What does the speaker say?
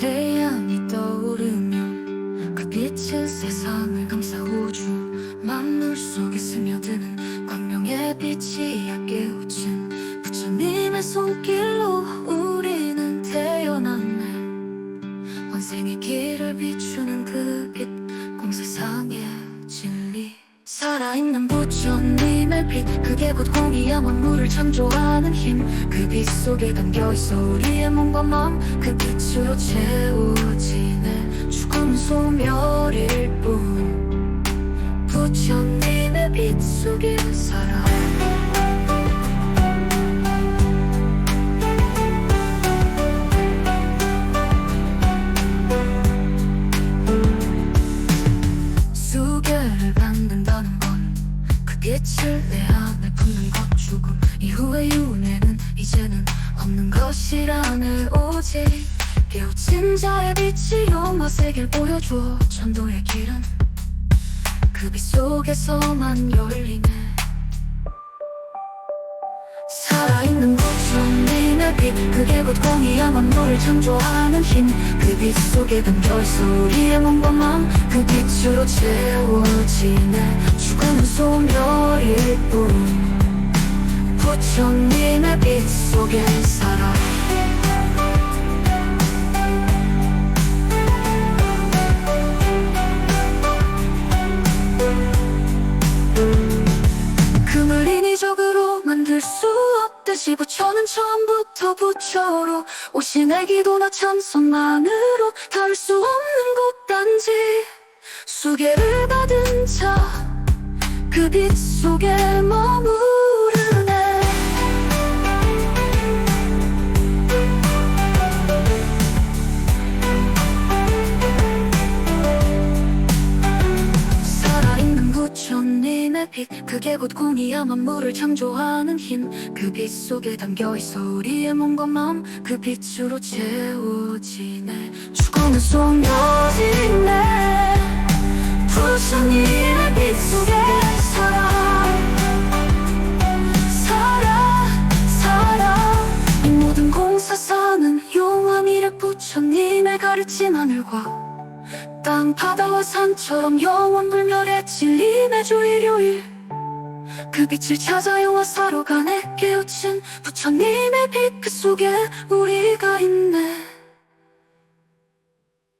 태양이 떠오르면 그 빛은 세상을 감싸 우주 만물 속에 스며드는 광명의 빛이 얇게 웃은 부처님의 손길로 우리는 태어났네 원생의 길을 비추는 그 빛 공세상의 진리 살아있는 부처님의 빛. 그게 곧 공이야 만물을 창조하는 힘. 그 빛 속에 담겨있어 우리의 몸과 마음. 그 빛으로 채워지네 죽음은 소멸일 뿐. 부처님의 빛 속에 살아 빛을 내 안에 품는 것 죽음. 이후의 윤회는 이제는 없는 것이라네 오직 깨우친 자의 빛이 영화세계를 보여줘. 전도의 길은 그 빛 속에서만 열리네. 살아있는 부처님의 빛 그게 곧 공이야. 만물을 창조하는 힘그 빛 속에 담겨있어. 우리의 몸과 마음 그 빛으로 채워지 빛 속에 살아. 금을 인위적으로 만들 수 없듯이 부처는 처음부터 부처로 오신의 기도나 참선만으로 닿을 수 없는 곳 단지 수계를 받은 자 그 빛 속에 머무 부처님의 빛 그게 곧 공이야. 만물을 창조하는 힘. 그 빛 속에 담겨있어. 우리의 몸과 마음. 그 빛으로 채워지네. 죽음은 소멸이네. 부처님의 빛 속에 살아 살아 살아. 이 모든 공사사는 미래 부처님의 가르침 하늘과 땅 바다와 산처럼 영원 불멸의 진리의 주 일요일. 그 빛을 찾아 영화사로 가네 깨우친 부처님의 빛 그 속에 우리가 있네